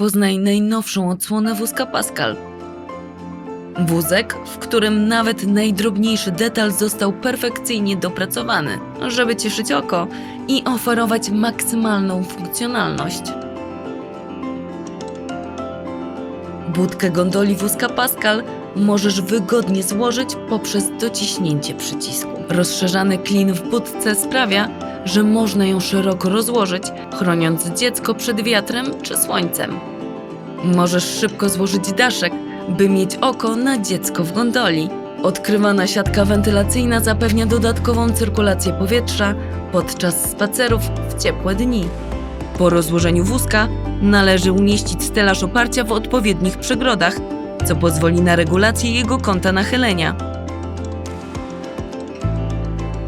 poznaj najnowszą odsłonę wózka Pascal. Wózek, w którym nawet najdrobniejszy detal został perfekcyjnie dopracowany, żeby cieszyć oko i oferować maksymalną funkcjonalność. Budkę gondoli wózka Pascal możesz wygodnie złożyć poprzez dociśnięcie przycisku. Rozszerzany klin w budce sprawia, że można ją szeroko rozłożyć, chroniąc dziecko przed wiatrem czy słońcem. Możesz szybko złożyć daszek, by mieć oko na dziecko w gondoli. Odkrywana siatka wentylacyjna zapewnia dodatkową cyrkulację powietrza podczas spacerów w ciepłe dni. Po rozłożeniu wózka należy umieścić stelaż oparcia w odpowiednich przegrodach, co pozwoli na regulację jego kąta nachylenia.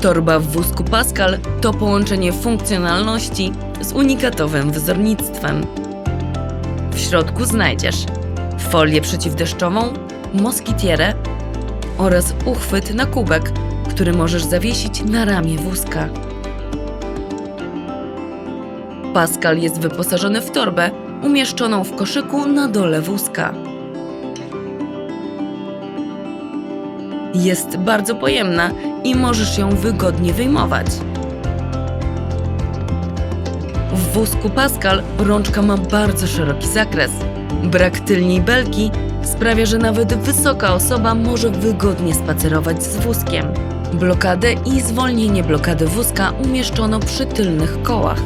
Torba w wózku Pascal to połączenie funkcjonalności z unikatowym wzornictwem. W środku znajdziesz folię przeciwdeszczową, moskitierę oraz uchwyt na kubek, który możesz zawiesić na ramię wózka. Pascal jest wyposażony w torbę umieszczoną w koszyku na dole wózka. Jest bardzo pojemna i możesz ją wygodnie wyjmować. Wózku Pascal rączka ma bardzo szeroki zakres. Brak tylnej belki sprawia, że nawet wysoka osoba może wygodnie spacerować z wózkiem. Blokadę i zwolnienie blokady wózka umieszczono przy tylnych kołach.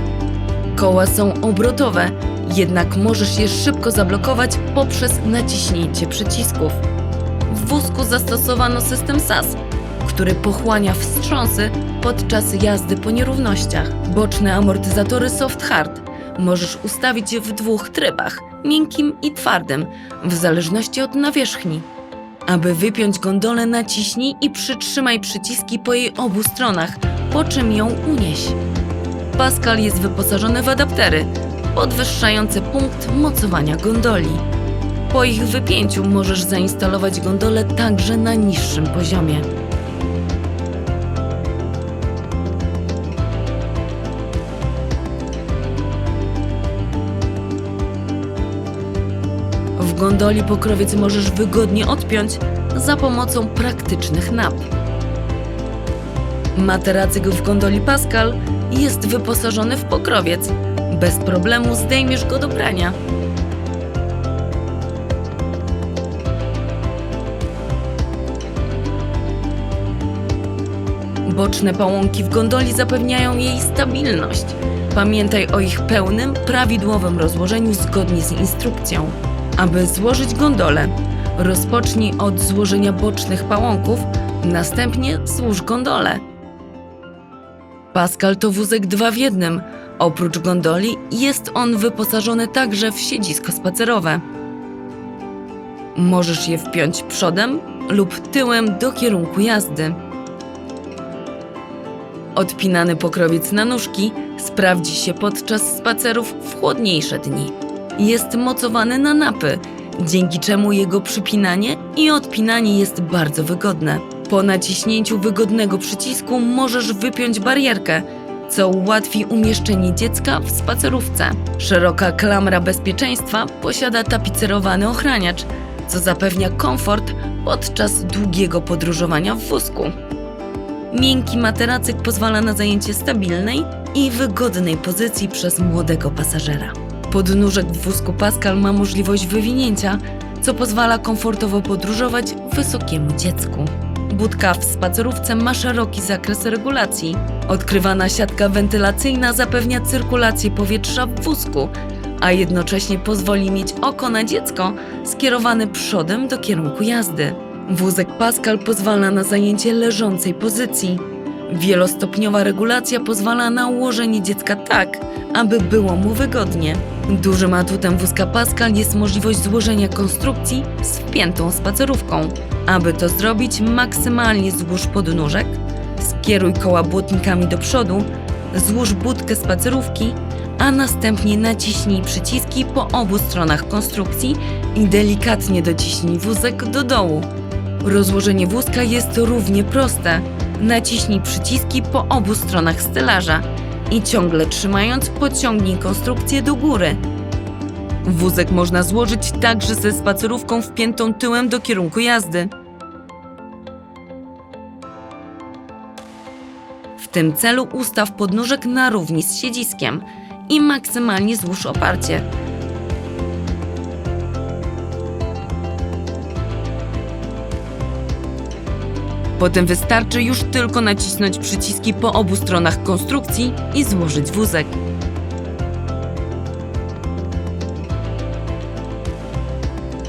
Koła są obrotowe, jednak możesz je szybko zablokować poprzez naciśnięcie przycisków. W wózku zastosowano system SAS, który pochłania wstrząsy podczas jazdy po nierównościach. Boczne amortyzatory soft hard możesz ustawić w dwóch trybach miękkim i twardym, w zależności od nawierzchni. Aby wypiąć gondolę, naciśnij i przytrzymaj przyciski po jej obu stronach, po czym ją unieś. Pascal jest wyposażony w adaptery podwyższające punkt mocowania gondoli. Po ich wypięciu możesz zainstalować gondolę także na niższym poziomie. Gondoli pokrowiec możesz wygodnie odpiąć za pomocą praktycznych nap. Materacyk w gondoli Pascal jest wyposażony w pokrowiec. Bez problemu zdejmiesz go do prania. Boczne pałąki w gondoli zapewniają jej stabilność. Pamiętaj o ich pełnym, prawidłowym rozłożeniu zgodnie z instrukcją. Aby złożyć gondolę, rozpocznij od złożenia bocznych pałąków, następnie złóż gondolę. Pascal to wózek dwa w jednym. Oprócz gondoli jest on wyposażony także w siedzisko spacerowe. Możesz je wpiąć przodem lub tyłem do kierunku jazdy. Odpinany pokrowiec na nóżki sprawdzi się podczas spacerów w chłodniejsze dni. Jest mocowany na napy, dzięki czemu jego przypinanie i odpinanie jest bardzo wygodne. Po naciśnięciu wygodnego przycisku możesz wypiąć barierkę, co ułatwi umieszczenie dziecka w spacerówce. Szeroka klamra bezpieczeństwa posiada tapicerowany ochraniacz, co zapewnia komfort podczas długiego podróżowania w wózku. Miękki materacyk pozwala na zajęcie stabilnej i wygodnej pozycji przez młodego pasażera. Podnóżek w wózku Pascal ma możliwość wywinięcia, co pozwala komfortowo podróżować wysokiemu dziecku. Budka w spacerówce ma szeroki zakres regulacji. Odkrywana siatka wentylacyjna zapewnia cyrkulację powietrza w wózku, a jednocześnie pozwoli mieć oko na dziecko skierowane przodem do kierunku jazdy. Wózek Pascal pozwala na zajęcie leżącej pozycji. Wielostopniowa regulacja pozwala na ułożenie dziecka tak, aby było mu wygodnie. Dużym atutem wózka Pascal jest możliwość złożenia konstrukcji z wpiętą spacerówką. Aby to zrobić, maksymalnie złóż podnóżek, skieruj koła błotnikami do przodu, złóż budkę spacerówki, a następnie naciśnij przyciski po obu stronach konstrukcji i delikatnie dociśnij wózek do dołu. Rozłożenie wózka jest równie proste. Naciśnij przyciski po obu stronach stelaża i ciągle trzymając pociągnij konstrukcję do góry. Wózek można złożyć także ze spacerówką wpiętą tyłem do kierunku jazdy. W tym celu ustaw podnóżek na równi z siedziskiem i maksymalnie złóż oparcie. Potem wystarczy już tylko nacisnąć przyciski po obu stronach konstrukcji i złożyć wózek.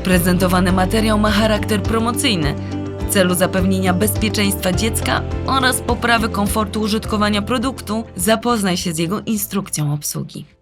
Prezentowany materiał ma charakter promocyjny w celu zapewnienia bezpieczeństwa dziecka oraz poprawy komfortu użytkowania produktu. Zapoznaj się z jego instrukcją obsługi.